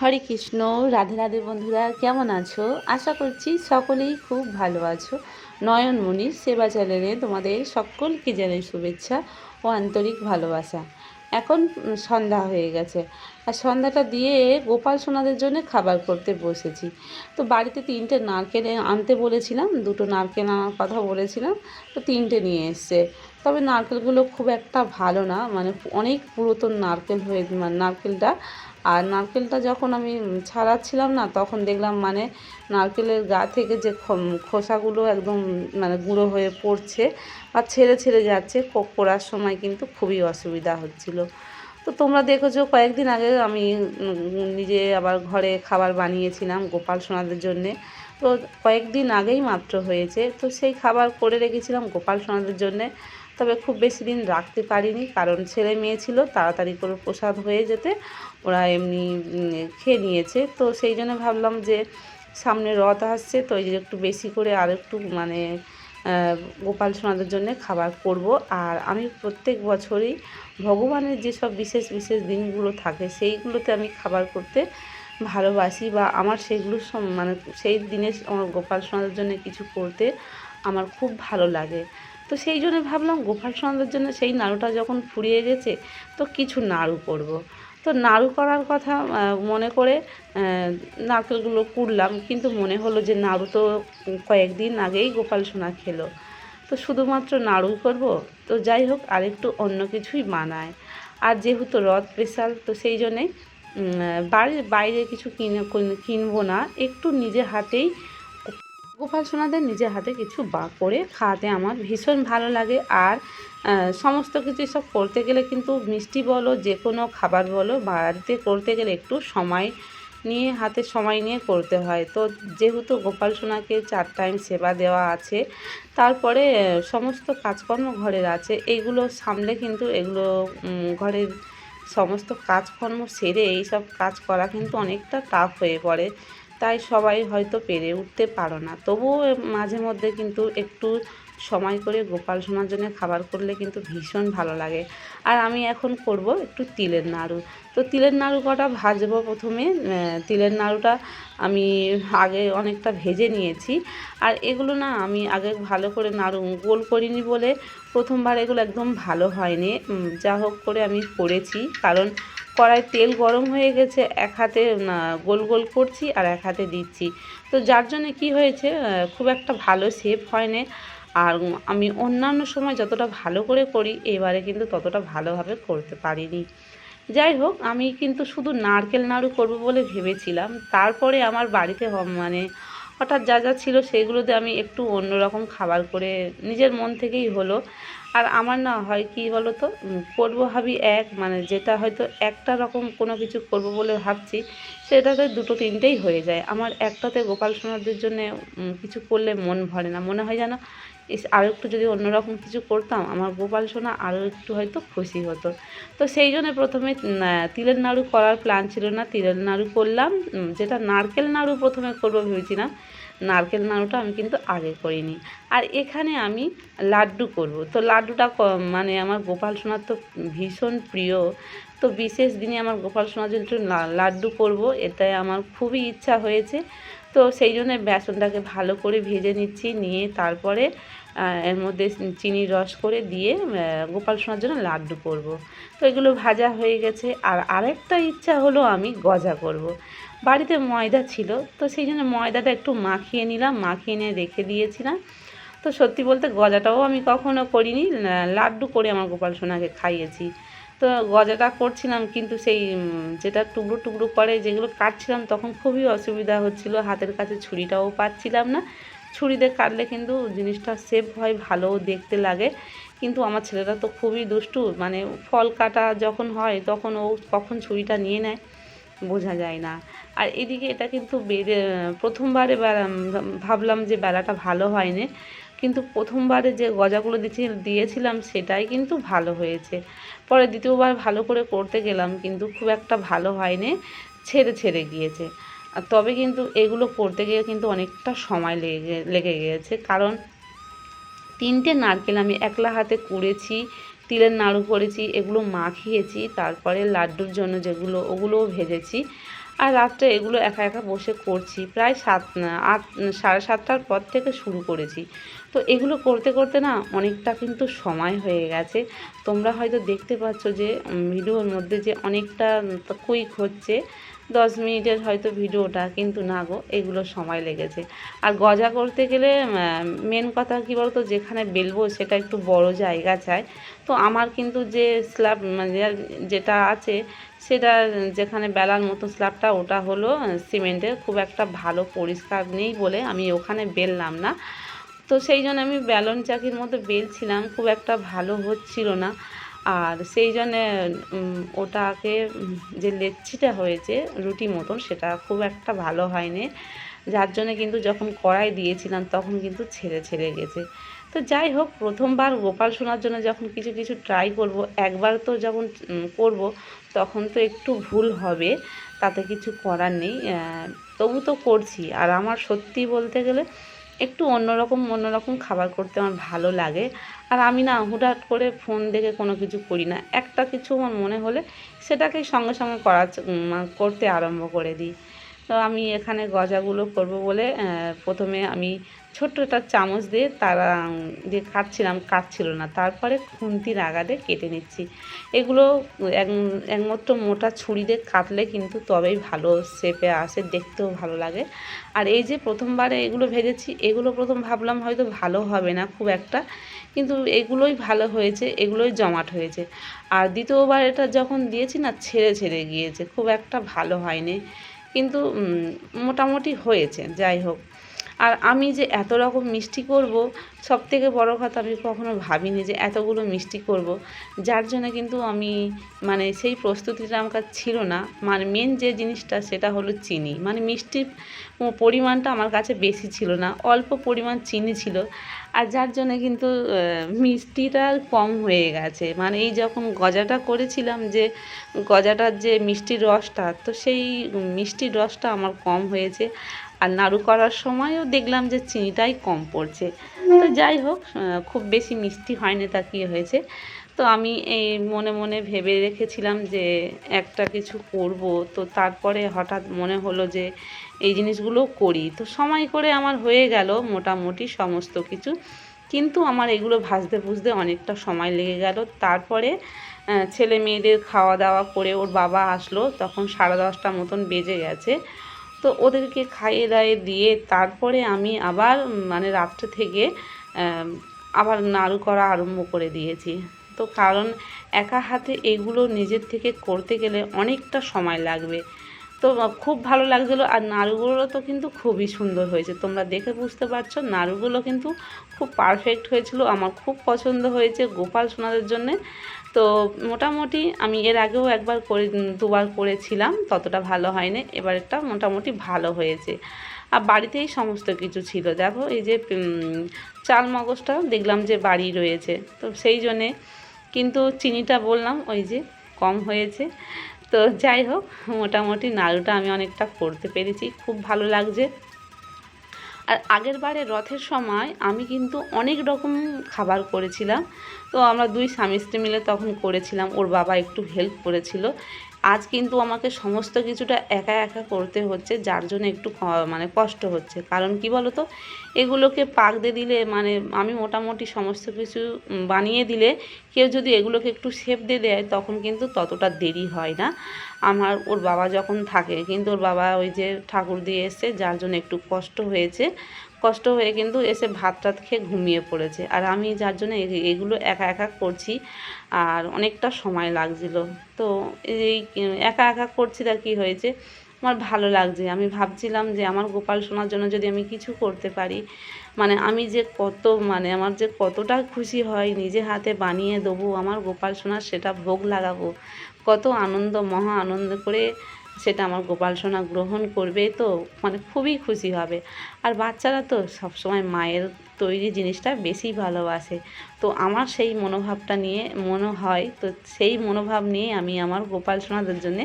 হরে কৃষ্ণ, রাধে রাধে বন্ধুরা, কেমন আছো? আশা করছি সকলেই খুব ভালো আছো। নয়নমণির সেবা চ্যানেলে তোমাদের সকলকে জানাই শুভেচ্ছা ও আন্তরিক ভালোবাসা। এখন সন্ধ্যা হয়ে গেছে। আর সন্ধ্যাটা দিয়ে গোপাল সোনাদের জন্য খাবার করতে বসেছি। তো বাড়িতে তিনটে নারকেল আনতে বলেছিলাম, দুটো নারকেল আনার কথা বলেছিলাম, তো তিনটে নিয়ে এসছে। তবে নারকেলগুলো খুব একটা ভালো না মানে অনেক পুরাতন নারকেল হয়ে, নারকেলটা আর নারকেলটা যখন আমি ছাড়াচ্ছিলাম না, তখন দেখলাম মানে নারকেলের গা থেকে যে খোসাগুলো একদম মানে গুঁড়ো হয়ে পড়ছে আর ছেড়ে ছেড়ে যাচ্ছে, কো- কোড়ার সময় কিন্তু খুবই অসুবিধা হচ্ছিল। তো তোমরা দেখেছ কয়েকদিন আগে আমি নিজে আবার ঘরে খাবার বানিয়েছিলাম গোপাল সোনাদের জন্যে। তো কয়েকদিন আগেই মাত্র হয়েছে, তো সেই খাবার করে রেখেছিলাম গোপাল সোনাদের জন্যে। তবে খুব বেশি দিন রাখতে পারিনি, কারণ ছেলে মেয়ে ছিল, তাড়াতাড়ি করে প্রসাদ হয়ে যেতে ওরা এমনি খেয়ে নিয়েছে। তো সেই জন্য ভাবলাম যে সামনে রথ আসছে, তো এই একটু বেশি করে আর একটু মানে গোপাল সোনাদের জন্য খাবার করব। আর আমি প্রত্যেক বছরই ভগবানের যেসব বিশেষ বিশেষ দিনগুলো থাকে, সেইগুলোতে আমি খাবার করতে ভালোবাসি বা আমার সেগুলো মানে সেই দিনে আমার গোপাল সোনাদের জন্য কিছু করতে আমার খুব ভালো লাগে। তো সেই জন্য ভাবলাম গোপাল সোনাদের জন্য সেই নাড়ুটা যখন ফুরিয়ে গেছে, তো কিছু নাড়ু করব। তো নাড়ু করার কথা মনে করে নারকেলগুলো কুড়লাম, কিন্তু মনে হলো যে নাড়ু তো কয়েকদিন আগেই গোপাল সোনা খেলো তো শুধুমাত্র নাড়ু করব, তো যাই হোক, আরেকটু অন্য কিছুই বানায় আর যেহেতু রথ স্পেশাল তো সেই জন্যে বাড়ির বাইরে কিছু কিনে, কিনবো না, একটু নিজে হাতেই গোপাল সোনাদের নিজের হাতে কিছু বা করে খাওয়াতে আমার ভীষণ ভালো লাগে। আর সমস্ত কিছু সব করতে গেলে কিন্তু মিষ্টি বলো, যে কোনো খাবার বলো, বাড়িতে করতে গেলে একটু সময় নিয়ে, হাতে সময় নিয়ে করতে হয়। তো যেহেতু গোপাল সোনাকে চার টাইম সেবা দেওয়া আছে, তারপরে সমস্ত কাজকর্ম ঘরের আছে এইগুলো সামলে কিন্তু এগুলো ঘরের সমস্ত কাজকর্ম সেরে, এইসব কাজ করা কিন্তু অনেকটা টাফ হয়ে পড়ে। তাই সবাই হয়তো পেরে উঠতে পারো না। তবুও মাঝে মধ্যে কিন্তু একটু সময় করে গোপাল সোনার জন্য খাবার করলে কিন্তু ভীষণ ভালো লাগে। আর আমি এখন করব একটু তিলের নাড়ু। তো তিলের নাড়ু কটা ভাজবো প্রথমে? তিলের নাড়ুটা আমি আগে অনেকটা ভেজে নিয়েছি। আর এগুলো না আমি আগে ভালো করে নাড়ু, গোল করিনি বলে প্রথমবার এগুলো একদম ভালো হয়নি। যা হোক করে আমি করেছি। কারণ কড়াই তেল গরম হয়ে গেছে, এক হাতে গোল গোল করছি আর এক হাতে দিচ্ছি। তো যার জন্য কি হয়েছে খুব একটা ভালো শেপ হয়নি। আর আমি অন্যান্য সময় যতটা ভালো করে করি, এবারে কিন্তু ততটা ভালোভাবে করতে পারিনি। যাই হোক, আমি কিন্তু শুধু নারকেল নাড়ু করব বলে ভেবেছিলাম। তারপরে আমার বাড়িতে মানে হঠাৎ যা যা ছিল সেইগুলোতে আমি একটু অন্যরকম খাবার করে নিজের মন থেকেই হলো। আর আমার না হয় কি বলো তো করব ভাবি এক মানে যেটা হয়তো একটা রকম কোনো কিছু করব বলে ভাবছি, সেটাতে দুটো তিনটেই হয়ে যায়। আমার একটাতে গোপাল সোনাদের জন্য কিছু করলে মন ভরে না। মনে হয় যেন আরও একটু যদি অন্যরকম কিছু করতাম, আমার গোপাল সোনা আরও একটু হয়তো খুশি হতো। তো সেই জন্য প্রথমে তিলের নাড়ু করার প্ল্যান ছিল না। তিলের নাড়ু করলাম যেটা নারকেল নাড়ু প্রথমে করব ভেবেছিলাম। নারকেল নাড়ুটা আমি কিন্তু আগে করিনি। আর এখানে আমি লাড্ডু করব। তো লাড্ডুটা মানে আমার গোপাল সোনার তো ভীষণ প্রিয়। তো বিশেষ দিনে আমার গোপাল সোনার জন্য লাড্ডু করব এটাই আমার খুবই ইচ্ছা হয়েছে। তো সেই জন্য বেসনটাকে ভালো করে ভেজে নিচ্ছি, নিয়ে তারপরে এর মধ্যে চিনির রস করে দিয়ে গোপাল সোনার জন্য লাড্ডু করব। তো এগুলো ভাজা হয়ে গেছে, আর আরেকটা ইচ্ছা হলো আমি গজা করব। বাড়িতে ময়দা ছিল, তো সেই জন্য ময়দাটা একটু মাখিয়ে নিলাম, মাখিয়ে নিয়ে রেখে দিয়েছিলাম। তো সত্যি বলতে গজাটাও আমি কখনো করিনি লাড্ডু করে আমার গোপাল সোনাকে খাইয়েছি। তো গজাটা করছিলাম, কিন্তু সেই যেটা টুকরো টুকরো করে যেগুলো কাটছিলাম তখন খুবই অসুবিধা হচ্ছিল। হাতের কাছে ছুরিটাও পাচ্ছিলাম না। ছুরিতে কাটলে কিন্তু জিনিসটা সেফ হয়, ভালোও দেখতে লাগে। কিন্তু আমার ছেলেটা তো খুবই দুষ্টু মানে ফল কাটা যখন হয় তখন ও কখন ছুরিটা নিয়ে নেয় বোঝা যায় না। আর এদিকে এটা কিন্তু বেড়ে প্রথমবারে বেলা- ভাবলাম যে বেলাটা ভালো হয়নি। কিন্তু প্রথমবারে যে গজাগুলো দিয়েছি দিয়েছিলাম সেটাই কিন্তু ভালো হয়েছে। পরে দ্বিতীয়বার ভালো করে করতে গেলাম, কিন্তু খুব একটা ভালো হয়নি, ছেড়ে ছেড়ে গিয়েছে। আর তবে কিন্তু এগুলো করতে গিয়ে কিন্তু অনেকটা সময় লেগে লেগে গিয়েছে। কারণ তিনটে নারকেল আমি একলা হাতে কুড়েছি, তিলের নাড়ু করেছি, এগুলো মাখিয়েছি, তারপরে লাড্ডুর জন্য যেগুলো, ওগুলোও ভেজেছি। আর রাত্রে এগুলো একা একা বসে করছি। প্রায় সাত, আট, সাড়ে সাতটার পর থেকে শুরু করেছি। তো এগুলো করতে করতে না অনেকটা কিন্তু সময় হয়ে গেছে। তোমরা হয়তো দেখতে পাচ্ছ যে ভিডিওর মধ্যে যে অনেকটা কুইক হচ্ছে দশ মিনিটের হয়তো ভিডিওটা, কিন্তু না গো, এগুলো সময় লেগেছে। আর গজা করতে গেলে মেন কথা কী বলতো, যেখানে বেলবো সেটা একটু বড় জায়গা চাই। তো আমার কিন্তু যে স্ল্যাব মানে যেটা আছে, সেটা যেখানে বেলার মতো স্ল্যাবটা ওটা হলো সিমেন্টের। খুব একটা ভালো পরিষ্কার নেই বলে আমি ওখানে বেললাম না। তো সেই জন্য আমি ব্যালন চাকির মতো বেলছিলাম, খুব একটা ভালো হচ্ছিল না। আর সেই জন্যে ওটাকে যে লেচ্ছিটা হয়েছে, রুটি মতন, সেটা খুব একটা ভালো হয়নি। যার জন্য কিন্তু যখন কড়াই দিয়েছিলাম, তখন কিন্তু ছেড়ে ছেড়ে গেছে। তো যাই হোক, প্রথমবার গোপাল শোনার জন্য যখন কিছু কিছু ট্রাই করব, একবার তো যখন করব, তখন তো একটু ভুল হবে, তাতে কিছু করার নেই। তবু তো করছি। আর আমার সত্যি বলতে গেলে একটু অন্যরকম অন্যরকম খাবার করতে আমার ভালো লাগে। আর আমি না হুটহাট করে ফোন দেখে কোনো কিছু করি না। একটা কিছু আমার মনে হলে সেটাকেই সঙ্গে সঙ্গে করা করতে আরম্ভ করে দিই। তো আমি এখানে গজাগুলো করব বলে প্রথমে আমি ছোট্ট একটা চামচ দিয়ে তারা দিয়ে কাটছিলাম কাটছিল না। তারপরে খুন্তির আগাতে কেটে নিচ্ছি। এগুলো এক, একমাত্র মোটা ছুরি দিয়ে কাটলে কিন্তু তবেই ভালো, শেপে আসে, দেখতেও ভালো লাগে। আর এই যে প্রথমবারে এগুলো ভেজেছি, এগুলো প্রথম ভাবলাম হয়তো ভালো হবে না খুব একটা, কিন্তু এগুলোই ভালো হয়েছে, এগুলোই জমাট হয়েছে। আর দ্বিতীয়বার এটা যখন দিয়েছি না, ছেড়ে ছেড়ে গিয়েছে, খুব একটা ভালো হয়নি। কিন্তু মোটামুটি হয়েছে, যাই হোক। আর আমি যে এত রকম মিষ্টি করব সব থেকে বড়ো কথা আমি কখনো ভাবিনি যে এতগুলো মিষ্টি করব। যার জন্য কিন্তু আমি মানে সেই প্রস্তুতিটা আমার কাছে ছিল না। মানে মেন যে জিনিসটা সেটা হলো চিনি। মানে মিষ্টির পরিমাণটা আমার কাছে বেশি ছিল না, অল্প পরিমাণ চিনি ছিল। আর যার জন্য কিন্তু মিষ্টিটা কম হয়ে গেছে। মানে এই যখন গজাটা করেছিলাম যে, গজাটার যে মিষ্টির রসটা, তো সেই মিষ্টির রসটা আমার কম হয়েছে। আর নাড়ু করার সময়ও দেখলাম যে চিনিটাই কম পড়ছে। তো যাই হোক খুব বেশি মিষ্টি হয়নি তা কী হয়েছে। তো আমি এই মনে মনে ভেবে রেখেছিলাম যে একটা কিছু করব। তো তারপরে হঠাৎ মনে হলো যে এই জিনিসগুলো করি। তো সময় করে আমার হয়ে গেল মোটামুটি সমস্ত কিছু। কিন্তু আমার এগুলো ভাজতে ভুজতে অনেকটা সময় লেগে গেল। তারপরে ছেলে মেয়েদের খাওয়া দাওয়া করে ওর বাবা আসলো। তখন সাড়ে দশটা মতন বেজে গেছে। তো ওদেরকে খাইয়ে দাইয়ে দিয়ে তারপরে আমি আবার মানে রাত্রে থেকে আবার নাড়ু করা আরম্ভ করে দিয়েছি। তো কারণ একা হাতে এগুলো নিজের থেকে করতে গেলে অনেকটা সময় লাগবে। তো খুব ভালো লাগছিল, আর নাড়ুগুলো তো কিন্তু খুবই সুন্দর হয়েছে। তোমরা দেখে বুঝতে পারছ, নাড়ুগুলো কিন্তু খুব পারফেক্ট হয়েছিল। আমার খুব পছন্দ হয়েছে গোপাল সোনাদের জন্যে। তো মোটামুটি আমি এর আগেও একবার করে, দুবার করেছিলাম, ততটা ভালো হয়নি। এবারটা মোটামুটি ভালো হয়েছে। আর বাড়িতেই সমস্ত কিছু ছিল। দেখো, এই যে চাল মগজটা দেখলাম যে বাড়ি রয়েছে। তো সেই জন্যে কিন্তু চিনিটা বললাম, ওই যে কম হয়েছে। তো যাই হোক, মোটামুটি নাড়ুটা আমি অনেকটা করতে পেরেছি। খুব ভালো লাগছে। আর আগের বারে রথের সময় আমি কিন্তু অনেক রকম খাবার করেছিলাম। তো আমরা দুই স্বামী স্ত্রী মিলে তখন করেছিলাম, ওর বাবা একটু হেল্প করেছিল। আজ কিন্তু আমাকে সমস্ত কিছুটা একা একা করতে হচ্ছে, যার জন্য একটু মানে কষ্ট হচ্ছে। কারণ কি বলো তো এগুলোকে পাক দিয়ে দিলে মানে আমি মোটামুটি সমস্ত কিছু বানিয়ে দিলে, কেউ যদি এগুলোকে একটু শেপ দিয়ে দেয়, তখন কিন্তু ততটা দেরি হয় না। আমার ওর বাবা যখন থাকে, কিন্তু ওর বাবা ওই যে ঠাকুর দিয়ে এসছে, যার জন্য একটু কষ্ট হয়েছে। কষ্ট হয়ে কিন্তু এসে ভাত টাত খেয়ে ঘুমিয়ে পড়েছে। আর আমি যার জন্য এগুলো একা একা করছি, আর অনেকটা সময় লাগছিল। তো এই একা একা করছি তা কী হয়েছে? আমার ভালো লাগছে। আমি ভাবছিলাম যে আমার গোপাল সোনার জন্য যদি আমি কিছু করতে পারি মানে আমি যে কত মানে আমার যে কতটা খুশি হয়, নিজে হাতে বানিয়ে দেবো, আমার গোপাল সোনার সেটা ভোগ লাগাবো, কত আনন্দ, মহা আনন্দ করে সেটা আমার গোপাল সোনা গ্রহণ করবে তো মানে খুবই খুশি হবে। আর বাচ্চারা তো সবসময় মায়ের তৈরি জিনিসটা বেশি ভালোবাসে। তো আমার সেই মনোভাবটা নিয়ে মনে হয়, তো সেই মনোভাব নিয়ে আমি আমার গোপাল সোনাদের জন্যে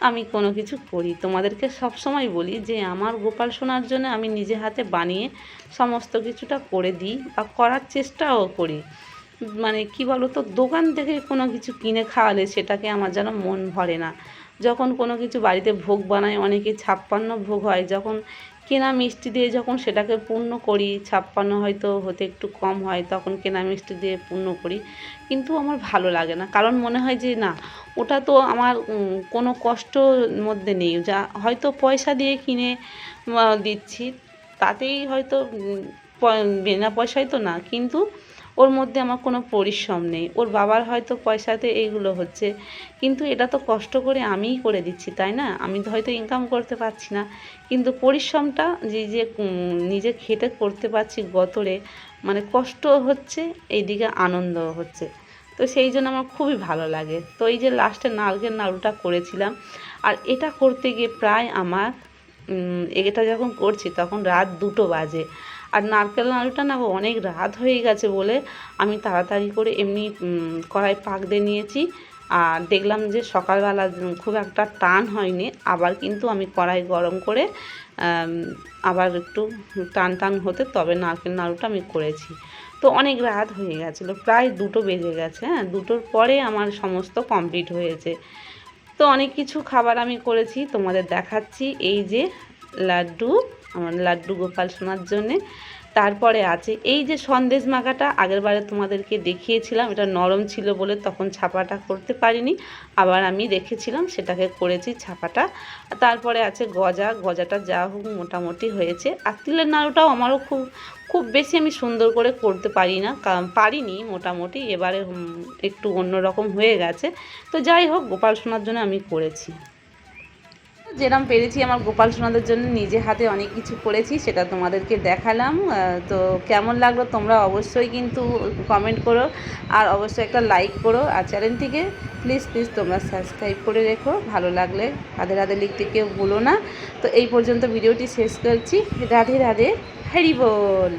আমি কোনো কিছু করি। তোমাদেরকে সব সময় বলি যে আমার গোপাল সোনার জন্য আমি নিজে হাতে বানিয়ে সমস্ত কিছুটা করে দিই বা করার চেষ্টাও করি। মানে কি বলো তো দোকান থেকে কোনো কিছু কিনে খাওয়ালে সেটাকে আমার যেন মন ভরে না। যখন কোনো কিছু বাড়িতে ভোগ বানায়, অনেকে ছাপ্পান্ন ভোগ হয়, যখন কেনা মিষ্টি দিয়ে যখন সেটাকে পূর্ণ করি, ছাপ্পান্ন হয়তো হতে একটু কম হয়, তখন কেনা মিষ্টি দিয়ে পূর্ণ করি। কিন্তু আমার ভালো লাগে না। কারণ মনে হয় যে না, ওটা তো আমার কোনো কষ্টর মধ্যে নেই। যা, হয়তো পয়সা দিয়ে কিনে দিচ্ছি, তাতেই হয়তো বিনা পয়সায় তো না। কিন্তু ওর মধ্যে আমার কোনো পরিশ্রম নেই। ওর বাবার হয়তো পয়সাতে এইগুলো হচ্ছে, কিন্তু এটা তো কষ্ট করে আমিই করে দিচ্ছি, তাই না? আমি তো হয়তো ইনকাম করতে পারছি না। কিন্তু পরিশ্রমটা যে যে নিজে খেটে করতে পারছি গতরে মানে কষ্ট হচ্ছে, এইদিকে আনন্দ হচ্ছে। তো সেই জন্য আমার খুবই ভালো লাগে। তো এই যে লাস্টে নারকেল নাড়ুটা করেছিলাম, আর এটা করতে গিয়ে প্রায় আমার এটা যখন করছি তখন রাত দুটো বাজে। আর নারকেল নাড়ুটা না অনেক রাত হয়ে গেছে বলে আমি তাড়াতাড়ি করে এমনি কড়াই পাক দিয়ে নিয়েছি। আর দেখলাম যে সকালবেলা খুব একটা টান হয়নি। আবার কিন্তু আমি কড়াই গরম করে আবার একটু টান টান হতে তবে নারকেল নাড়ুটা আমি করেছি। তো অনেক রাত হয়ে গেছিল, প্রায় দুটো বেজে গেছে হ্যাঁ? দুটোর পরে আমার সমস্ত কমপ্লিট হয়েছে। তো অনেক কিছু খাবার আমি করেছি, তোমাদের দেখাচ্ছি। এই যে লাড্ডু আমার লাড্ডু গোপাল সোনার জন্যে। তারপরে আছে, এই যে সন্দেশ মাখাটা আগেরবারে তোমাদেরকে দেখিয়েছিলাম, এটা নরম ছিল বলে তখন ছাপাটা করতে পারিনি, আবার আমি রেখেছিলাম সেটাকে করেছি ছাপাটা। তারপরে আছে গজা, গজাটা যা হোক মোটামুটি হয়েছে। আর তিলের নাড়ুটাও আমারও খুব খুব বেশি আমি সুন্দর করে করতে পারি না পারিনি মোটামুটি, এবারে একটু অন্যরকম হয়ে গেছে। তো যাই হোক, গোপাল সোনার জন্য আমি করেছি। যেরকম পেরেছি আমার গোপাল সোনাদের জন্য নিজে হাতে অনেক কিছু করেছি, সেটা তোমাদেরকে দেখালাম। তো কেমন লাগল তোমরা অবশ্যই কিন্তু কমেন্ট করো, আর অবশ্যই একটা লাইক করো, আর চ্যানেলটিকে প্লিজ প্লিজ তোমরা সাবস্ক্রাইব করে রেখো। ভালো লাগলে রাধে রাধে লিখতে কেউ ভুলো না। তো এই পর্যন্ত ভিডিওটি শেষ করছি। রাধে রাধে হ্যারি বল!